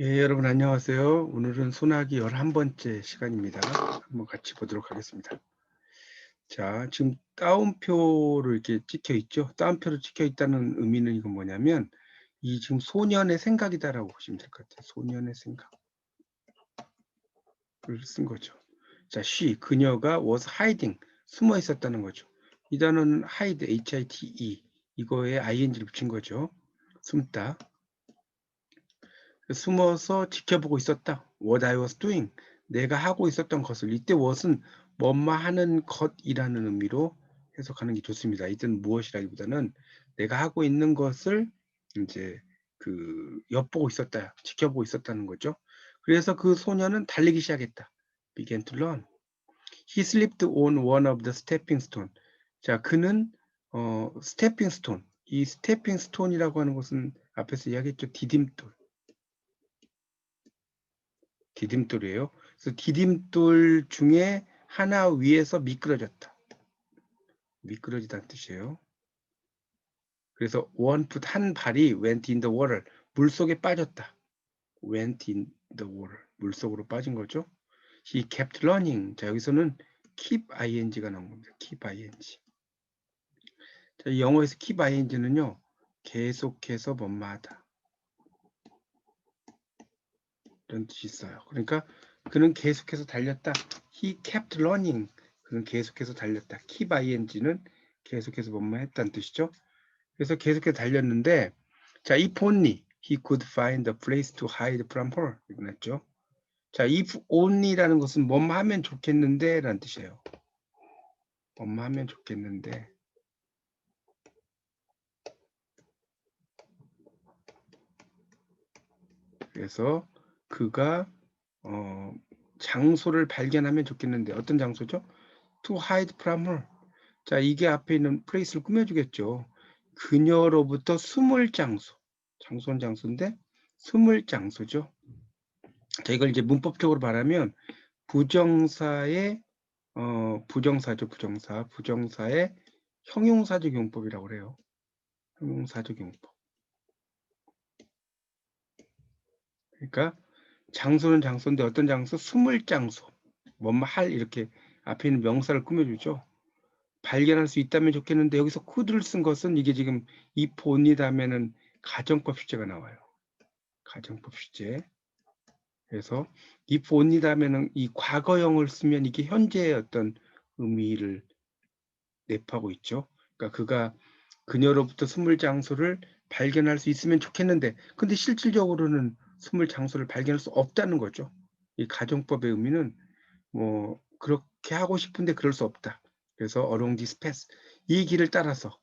예, 여러분 안녕하세요. 오늘은 소나기 11번째 시간입니다. 한번 같이 보도록 하겠습니다. 자, 지금 따옴표로 이렇게 찍혀 있죠. 따옴표로 찍혀 있다는 의미는 이건 뭐냐면 이 지금 소년의 생각이다라고 보시면 될 것 같아요. 소년의 생각을 쓴 거죠. 자, she, 그녀가 was hiding, 숨어 있었다는 거죠. 이 단어는 hide, h-i-d-e 이거에 ing를 붙인 거죠. 숨다. 숨어서 지켜보고 있었다. What I was doing. 내가 하고 있었던 것을 이때 what은 뭐뭐 하는 것이라는 의미로 해석하는 게 좋습니다. 이때는 무엇이라기보다는 내가 하고 있는 것을 이제 그 엿보고 있었다, 지켜보고 있었다는 거죠. 그래서 그 소녀는 달리기 시작했다. began to run. He slipped on one of the stepping stone. 자, 그는 어, stepping stone. 이 stepping stone이라고 하는 것은 앞에서 이야기했죠. 디딤돌. 디딤돌이에요. 그래서 디딤돌 중에 하나 위에서 미끄러졌다. 미끄러지다는 뜻이에요. 그래서 one foot 한 발이 went in the water 물 속에 빠졌다. went in the water 물 속으로 빠진 거죠. He kept running. 자 여기서는 keep ing가 나온 겁니다. keep ing. 자 영어에서 keep ing는요 계속해서 뭐뭐하다. 이런 뜻이 있어요. 그러니까 그는 계속해서 달렸다. He kept running. 그는 계속해서 달렸다. keep ing는 계속해서 뭐뭐 했다는 뜻이죠. 그래서 계속해서 달렸는데 자, if only he could find a place to hide from her. 이거 났죠. 자, if only라는 것은 뭐뭐 하면 좋겠는데 라는 뜻이에요. 뭐뭐 하면 좋겠는데 그래서 그가 어, 장소를 발견하면 좋겠는데 어떤 장소죠? To hide from her. 자, 이게 앞에 있는 플레이스를 꾸며주겠죠. 그녀로부터 숨을 장소. 장소는 장소인데 숨을 장소죠. 자, 이걸 이제 문법적으로 말하면 부정사의 어, 부정사죠, 부정사. 부정사의 형용사적 용법이라고 그래요. 형용사적 용법. 그러니까 장소는 장소인데 어떤 장소? 숨을 장소. 뭐뭐 할 이렇게 앞에 있는 명사를 꾸며주죠. 발견할 수 있다면 좋겠는데 여기서 could를 쓴 것은 이게 지금 이 본이다면은 가정법 휴재가 나와요. 가정법 휴재. 그래서 이 본이다면은 이 과거형을 쓰면 이게 현재의 어떤 의미를 내포하고 있죠. 그러니까 그가 그녀로부터 숨을 장소를 발견할 수 있으면 좋겠는데 근데 실질적으로는 숨을 장소를 발견할 수 없다는 거죠. 이 가정법의 의미는 뭐 그렇게 하고 싶은데 그럴 수 없다. 그래서 along this path 이 길을 따라서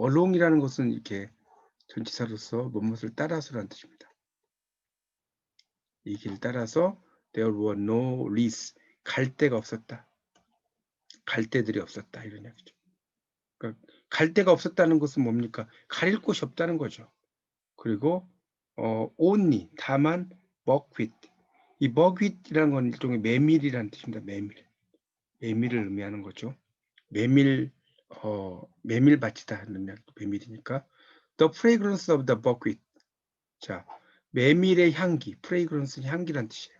along이라는 것은 이렇게 전치사로서 무엇을 따라서라는 뜻입니다. 이 길을 따라서 there were no leads 갈 데가 없었다. 갈 데들이 없었다 이런 이야기죠. 그러니까 갈 데가 없었다는 것은 뭡니까? 가릴 곳이 없다는 거죠. 그리고 어, only 다만 먹윗 이 먹윗이라는 건 일종의 메밀이라는 뜻입니다. 메밀 메밀을 의미하는 거죠. 메밀 어, 메밀밭이다 하는 메밀이니까 the fragrance of the buckwheat 자 메밀의 향기 fragrance는 향기란 뜻이에요.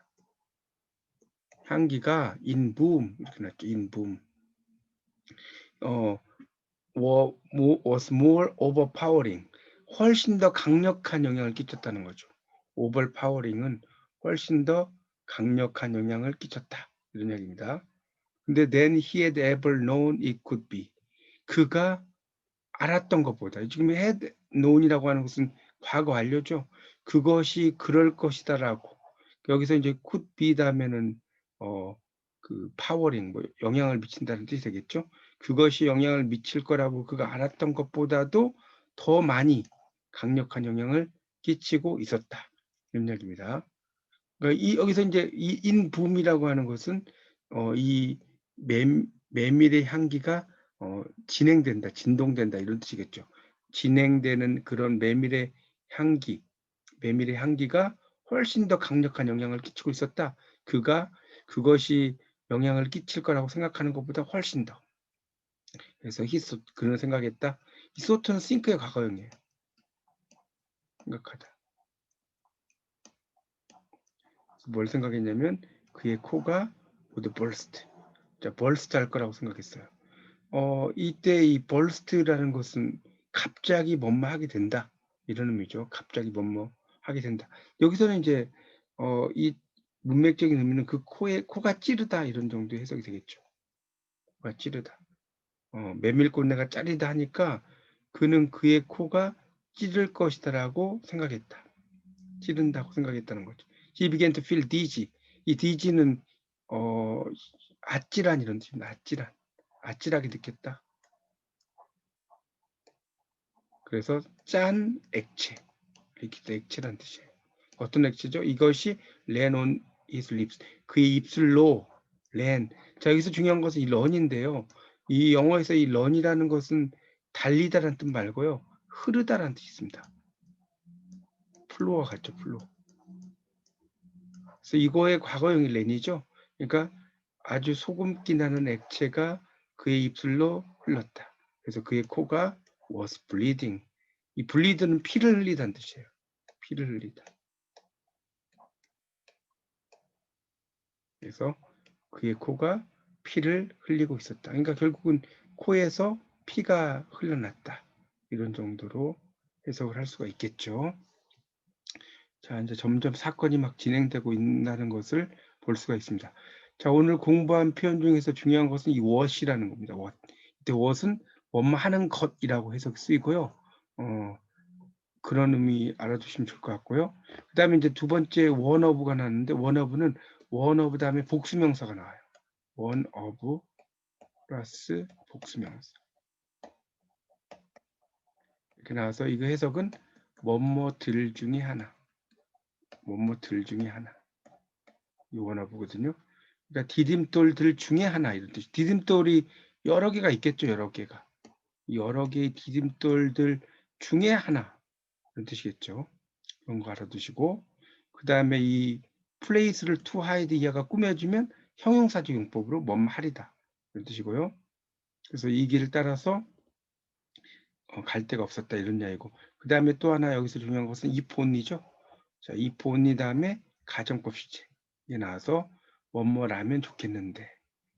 향기가 in boom 이렇게 났죠. in boom 어 was more overpowering 훨씬 더 강력한 영향을 끼쳤다는 거죠. 오버파워링은 훨씬 더 강력한 영향을 끼쳤다. 이런 얘기입니다. 근데 then he had ever known it could be. 그가 알았던 것보다 지금 had known이라고 하는 것은 과거 완료죠. 그것이 그럴 것이다라고 여기서 이제 could be 다면은 어그 파워링 뭐 영향을 미친다는 뜻이 되겠죠. 그것이 영향을 미칠 거라고 그가 알았던 것보다도 더 많이 강력한 영향을 끼치고 있었다. 이런 이야기입니다. 그러니까 이 여기서 이제 이 인붐이라고 하는 것은 어, 이 매, 메밀의 향기가 어, 진행된다, 진동된다 이런 뜻이겠죠. 진행되는 그런 메밀의 향기, 메밀의 향기가 훨씬 더 강력한 영향을 끼치고 있었다. 그가 그것이 영향을 끼칠 거라고 생각하는 것보다 훨씬 더. 그래서 히소 그런 생각했다. 히소트는 싱크의 과거형이에요. 생각하다. 뭘 생각했냐면 그의 코가 would burst. 자, burst 할 거라고 생각했어요. 어, 이때 이 burst라는 것은 갑자기 뭐뭐 하게 된다. 이런 의미죠. 갑자기 뭐뭐 하게 된다. 여기서는 이제 어, 이 문맥적인 의미는 그 코에 코가 찌르다 이런 정도 해석이 되겠죠. 코가 찌르다. 어, 메밀꽃내가 짜리다 하니까 그는 그의 코가 찌를 것이다라고 생각했다. 찌른다고 생각했다는 거죠. He began to feel dizzy. 이 dizzy는 어, 아찔한 이런 뜻입니다. 아찔한. 아찔하게 느꼈다. 그래서 짠 액체. 이렇게 액체란 뜻이에요. 어떤 액체죠? 이것이 on his lips. 그의 입술로 ran. 자, 여기서 중요한 것은 이 run인데요. 이 영어에서 이 run이라는 것은 달리다라는 뜻 말고요. 흐르다라는 뜻이 있습니다. 플로와 같죠, 플로. 그래서 이거의 과거형이 렌이죠. 그러니까 아주 소금기 나는 액체가 그의 입술로 흘렀다. 그래서 그의 코가 was bleeding. 이 bleed는 피를 흘리다는 뜻이에요. 피를 흘리다. 그래서 그의 코가 피를 흘리고 있었다. 그러니까 결국은 코에서 피가 흘러났다. 이런 정도로 해석을 할 수가 있겠죠. 자, 이제 점점 사건이 막 진행되고 있다는 것을 볼 수가 있습니다. 자, 오늘 공부한 표현 중에서 중요한 것은 이 what이라는 겁니다. what. 이때 what은 뭐뭐 하는 것이라고 해석이 쓰이고요. 어, 그런 의미 알아두시면 좋을 것 같고요. 그 다음에 이제 두 번째 one of가 나왔는데 one of는 one of 다음에 복수명사가 나와요. one of 플러스 복수명사. 이렇게 나와서 이거 해석은 뭐뭐들 중에 하나. 뭐뭐들 중에 하나. 이 one of거든요. 그러니까 디딤돌들 중에 하나 이런 뜻. 디딤돌이 여러 개가 있겠죠, 여러 개가. 여러 개의 디딤돌들 중에 하나 이런 뜻이겠죠. 그런 거 알아두시고 그 다음에 이 플레이스를 to hide 이하가 꾸며주면 형용사적 용법으로 뭐뭐하리다 이런 뜻이고요. 그래서 이 길을 따라서 어, 갈 데가 없었다 이런 이야기고 그 다음에 또 하나 여기서 중요한 것은 only죠. 자, only 다음에 가정법 시제 이게 나와서 뭐뭐라면 좋겠는데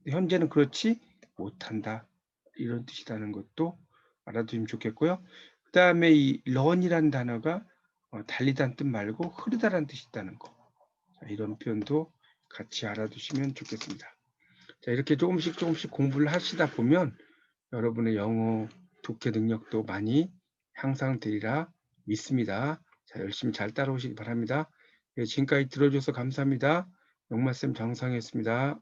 현재는 그렇지 못한다 이런 뜻이라는 것도 알아두시면 좋겠고요. 그 다음에 이 run이라는 단어가 어, 달리다는 뜻 말고 흐르다라는 뜻이 있다는 거. 자, 이런 표현도 같이 알아두시면 좋겠습니다. 자, 이렇게 조금씩 조금씩 공부를 하시다 보면 여러분의 영어 독해 능력도 많이 향상되리라 믿습니다. 자, 열심히 잘 따라오시기 바랍니다. 예, 지금까지 들어줘서 감사합니다. 영마쌤 정상이었습니다.